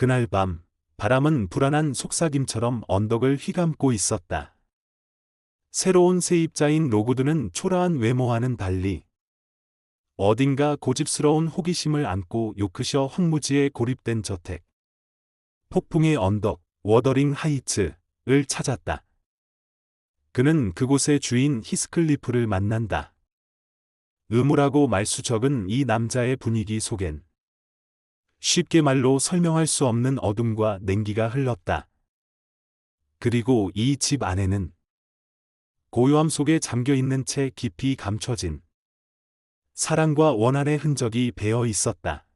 그날 밤, 바람은 불안한 속삭임처럼 언덕을 휘감고 있었다. 새로운 세입자인 로구드는 초라한 외모와는 달리 어딘가 고집스러운 호기심을 안고 요크셔 황무지에 고립된 저택. 폭풍의 언덕, 워더링 하이츠를 찾았다. 그는 그곳의 주인 히스클리프를 만난다. 의무라고 말수 적은 이 남자의 분위기 속엔 쉽게 말로 설명할 수 없는 어둠과 냉기가 흘렀다. 그리고 이 집 안에는 고요함 속에 잠겨 있는 채 깊이 감춰진 사랑과 원한의 흔적이 배어 있었다.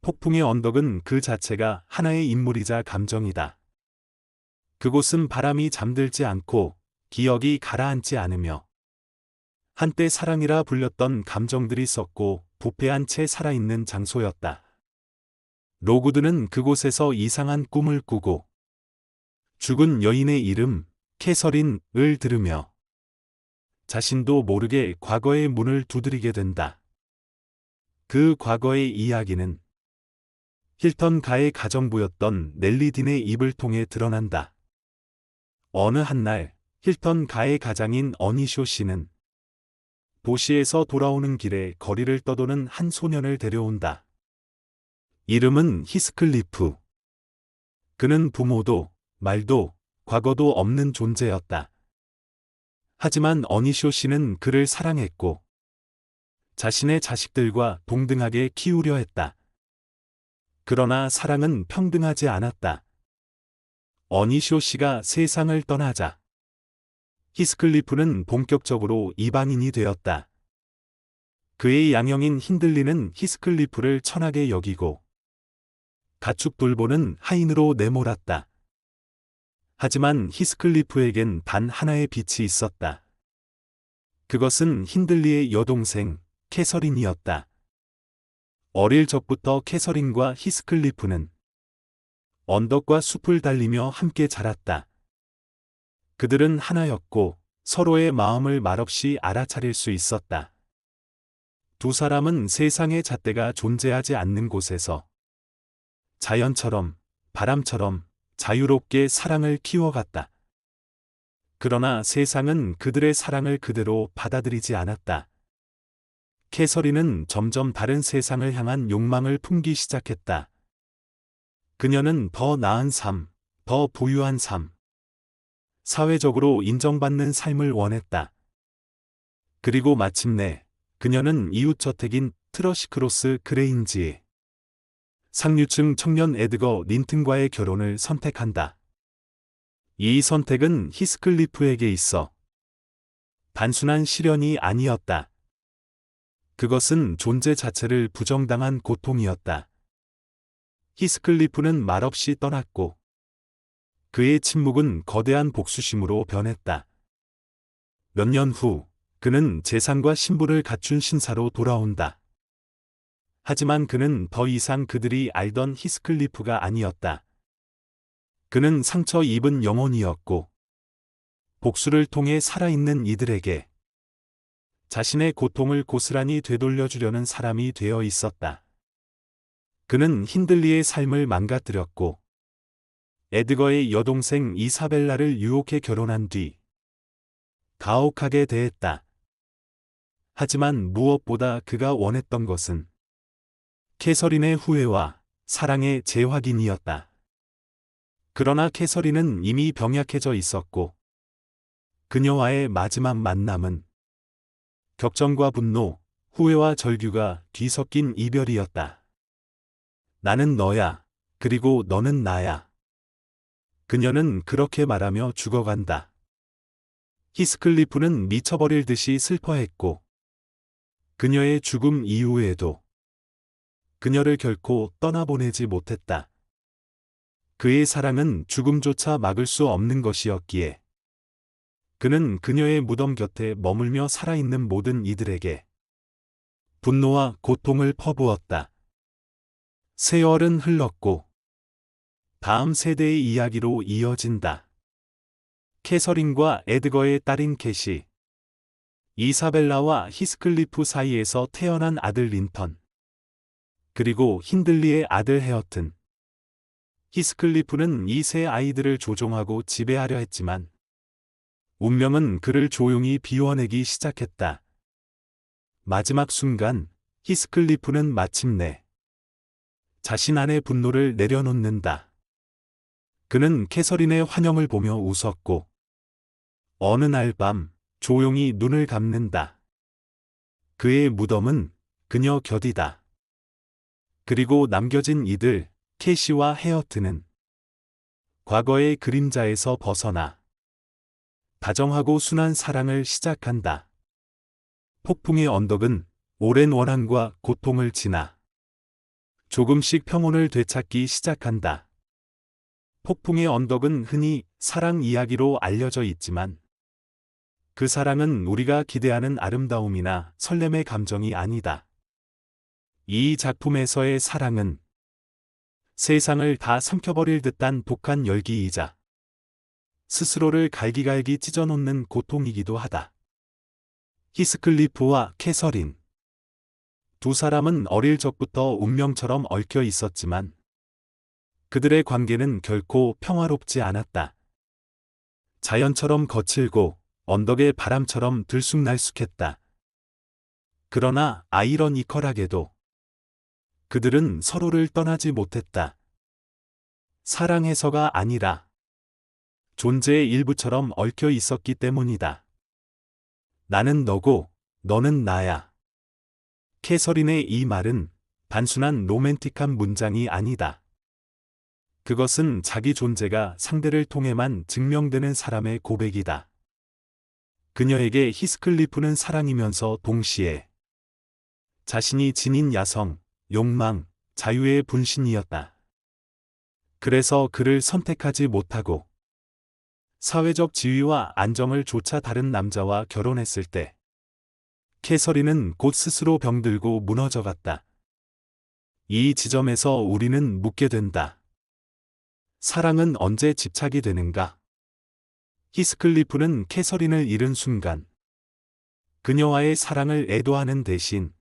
폭풍의 언덕은 그 자체가 하나의 인물이자 감정이다. 그곳은 바람이 잠들지 않고 기억이 가라앉지 않으며 한때 사랑이라 불렸던 감정들이 썩고 부패한 채 살아있는 장소였다. 로구드는 그곳에서 이상한 꿈을 꾸고 죽은 여인의 이름 캐서린을 들으며 자신도 모르게 과거의 문을 두드리게 된다. 그 과거의 이야기는 힐턴 가의 가정부였던 넬리딘의 입을 통해 드러난다. 어느 한날 힐턴 가의 가장인 어니쇼 씨는 도시에서 돌아오는 길에 거리를 떠도는 한 소년을 데려온다. 이름은 히스클리프. 그는 부모도, 말도, 과거도 없는 존재였다. 하지만 어니쇼 씨는 그를 사랑했고, 자신의 자식들과 동등하게 키우려 했다. 그러나 사랑은 평등하지 않았다. 어니쇼 씨가 세상을 떠나자, 히스클리프는 본격적으로 이방인이 되었다. 그의 양형인 힌들리는 히스클리프를 천하게 여기고 가축 돌보는 하인으로 내몰았다. 하지만 히스클리프에겐 단 하나의 빛이 있었다. 그것은 힌들리의 여동생 캐서린이었다. 어릴 적부터 캐서린과 히스클리프는 언덕과 숲을 달리며 함께 자랐다. 그들은 하나였고 서로의 마음을 말없이 알아차릴 수 있었다. 두 사람은 세상의 잣대가 존재하지 않는 곳에서 자연처럼 바람처럼 자유롭게 사랑을 키워갔다. 그러나 세상은 그들의 사랑을 그대로 받아들이지 않았다. 캐서린은 점점 다른 세상을 향한 욕망을 품기 시작했다. 그녀는 더 나은 삶, 더 부유한 삶, 사회적으로 인정받는 삶을 원했다. 그리고 마침내 그녀는 이웃 저택인 트러시크로스 그레인지에 상류층 청년 에드거 린튼과의 결혼을 선택한다. 이 선택은 히스클리프에게 있어 단순한 시련이 아니었다. 그것은 존재 자체를 부정당한 고통이었다. 히스클리프는 말없이 떠났고 그의 침묵은 거대한 복수심으로 변했다. 몇 년 후, 그는 재산과 신부를 갖춘 신사로 돌아온다. 하지만 그는 더 이상 그들이 알던 히스클리프가 아니었다. 그는 상처 입은 영혼이었고, 복수를 통해 살아있는 이들에게 자신의 고통을 고스란히 되돌려주려는 사람이 되어 있었다. 그는 힌들리의 삶을 망가뜨렸고, 에드거의 여동생 이사벨라를 유혹해 결혼한 뒤 가혹하게 대했다. 하지만 무엇보다 그가 원했던 것은 캐서린의 후회와 사랑의 재확인이었다. 그러나 캐서린은 이미 병약해져 있었고 그녀와의 마지막 만남은 격정과 분노, 후회와 절규가 뒤섞인 이별이었다. 나는 너야, 그리고 너는 나야. 그녀는 그렇게 말하며 죽어간다. 히스클리프는 미쳐버릴 듯이 슬퍼했고 그녀의 죽음 이후에도 그녀를 결코 떠나보내지 못했다. 그의 사랑은 죽음조차 막을 수 없는 것이었기에 그는 그녀의 무덤 곁에 머물며 살아있는 모든 이들에게 분노와 고통을 퍼부었다. 세월은 흘렀고 다음 세대의 이야기로 이어진다. 캐서린과 에드거의 딸인 캐시, 이사벨라와 히스클리프 사이에서 태어난 아들 린턴, 그리고 힌들리의 아들 헤어튼. 히스클리프는 이 세 아이들을 조종하고 지배하려 했지만 운명은 그를 조용히 비워내기 시작했다. 마지막 순간 히스클리프는 마침내 자신 안의 분노를 내려놓는다. 그는 캐서린의 환영을 보며 웃었고 어느 날 밤 조용히 눈을 감는다. 그의 무덤은 그녀 곁이다. 그리고 남겨진 이들 캐시와 헤어트는 과거의 그림자에서 벗어나 다정하고 순한 사랑을 시작한다. 폭풍의 언덕은 오랜 원한과 고통을 지나 조금씩 평온을 되찾기 시작한다. 폭풍의 언덕은 흔히 사랑 이야기로 알려져 있지만 그 사랑은 우리가 기대하는 아름다움이나 설렘의 감정이 아니다. 이 작품에서의 사랑은 세상을 다 삼켜버릴 듯한 독한 열기이자 스스로를 갈기갈기 찢어놓는 고통이기도 하다. 히스클리프와 캐서린 두 사람은 어릴 적부터 운명처럼 얽혀 있었지만 그들의 관계는 결코 평화롭지 않았다. 자연처럼 거칠고 언덕의 바람처럼 들쑥날쑥했다. 그러나 아이러니컬하게도 그들은 서로를 떠나지 못했다. 사랑해서가 아니라 존재의 일부처럼 얽혀 있었기 때문이다. 나는 너고 너는 나야. 캐서린의 이 말은 단순한 로맨틱한 문장이 아니다. 그것은 자기 존재가 상대를 통해만 증명되는 사람의 고백이다. 그녀에게 히스클리프는 사랑이면서 동시에 자신이 지닌 야성, 욕망, 자유의 분신이었다. 그래서 그를 선택하지 못하고 사회적 지위와 안정을 조차 다른 남자와 결혼했을 때 캐서린은 곧 스스로 병들고 무너져갔다. 이 지점에서 우리는 묻게 된다. 사랑은 언제 집착이 되는가? 히스클리프는 캐서린을 잃은 순간 그녀와의 사랑을 애도하는 대신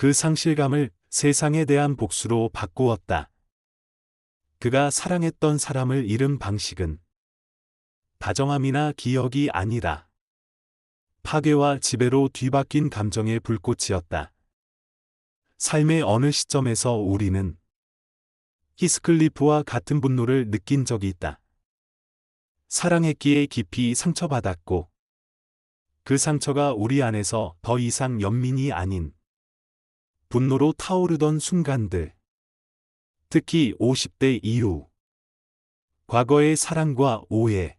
그 상실감을 세상에 대한 복수로 바꾸었다. 그가 사랑했던 사람을 잃은 방식은 다정함이나 기억이 아니라 파괴와 지배로 뒤바뀐 감정의 불꽃이었다. 삶의 어느 시점에서 우리는 히스클리프와 같은 분노를 느낀 적이 있다. 사랑했기에 깊이 상처받았고 그 상처가 우리 안에서 더 이상 연민이 아닌 분노로 타오르던 순간들. 특히 50대 이후 과거의 사랑과 오해,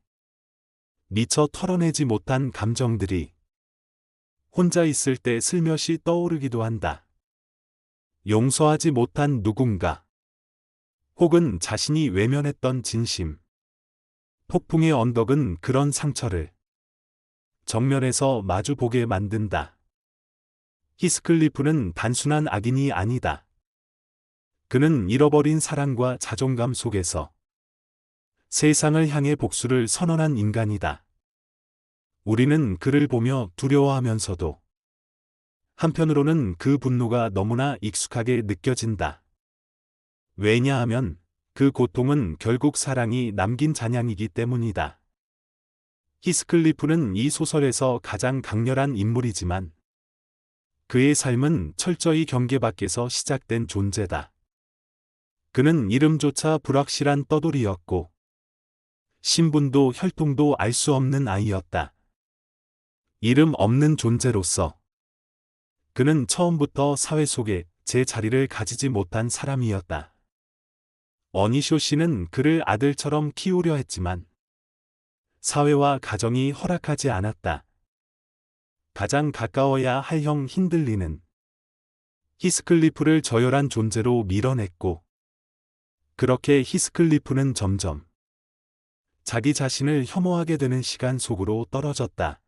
미처 털어내지 못한 감정들이 혼자 있을 때 슬며시 떠오르기도 한다. 용서하지 못한 누군가, 혹은 자신이 외면했던 진심. 폭풍의 언덕은 그런 상처를 정면에서 마주보게 만든다. 히스클리프는 단순한 악인이 아니다. 그는 잃어버린 사랑과 자존감 속에서 세상을 향해 복수를 선언한 인간이다. 우리는 그를 보며 두려워하면서도 한편으로는 그 분노가 너무나 익숙하게 느껴진다. 왜냐하면 그 고통은 결국 사랑이 남긴 잔향이기 때문이다. 히스클리프는 이 소설에서 가장 강렬한 인물이지만 그의 삶은 철저히 경계 밖에서 시작된 존재다. 그는 이름조차 불확실한 떠돌이였고 신분도 혈통도 알 수 없는 아이였다. 이름 없는 존재로서 그는 처음부터 사회 속에 제 자리를 가지지 못한 사람이었다. 어니쇼 씨는 그를 아들처럼 키우려 했지만 사회와 가정이 허락하지 않았다. 가장 가까워야 할 형 힌들리는 히스클리프를 저열한 존재로 밀어냈고 그렇게 히스클리프는 점점 자기 자신을 혐오하게 되는 시간 속으로 떨어졌다.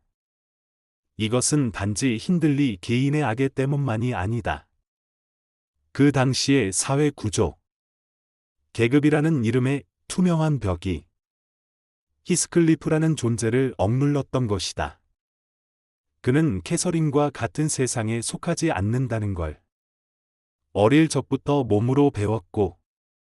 이것은 단지 힌들리 개인의 악의 때문만이 아니다. 그 당시의 사회 구조, 계급이라는 이름의 투명한 벽이 히스클리프라는 존재를 억눌렀던 것이다. 그는 캐서린과 같은 세상에 속하지 않는다는 걸. 어릴 적부터 몸으로 배웠고